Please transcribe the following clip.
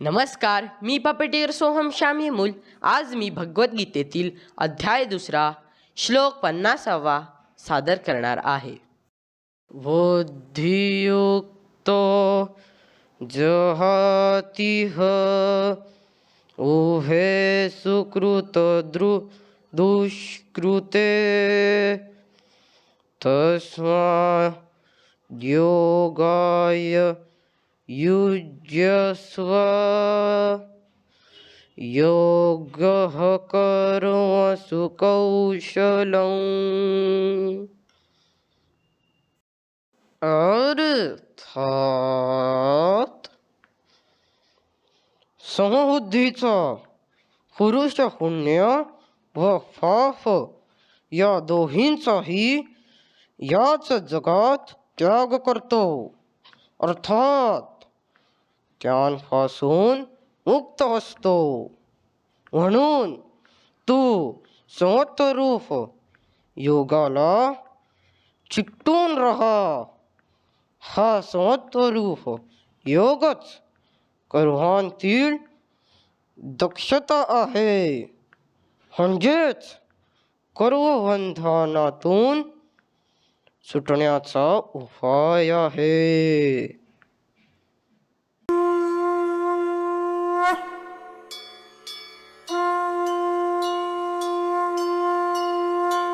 नमस्कार मी पपेटेर सोहम श्यामी मूल. आज मी भगवद्गीतेतील अध्याय दुसरा श्लोक पन्नासावा सादर करणार आहे. बुद्धियुक्तो जहातिह उभे सुकृत दृ दुष्कृते तस्मा योगाय युज्यस्व योगः कर्मसु कौशलम् अर्थात समबुद्धीचा पुरुष पुण्य व पाप या दोहींचाही याच जगात त्याग करतो. अर्थात त्यांपासून मुक्त असतो. म्हणून तू समत्वरूप योगाला चिकटून राहा. हा समत्वरूप योगच कर्मांतील दक्षता आहे. म्हणजेच कर्मबंधनातून सुटण्याचा उपाय आहे.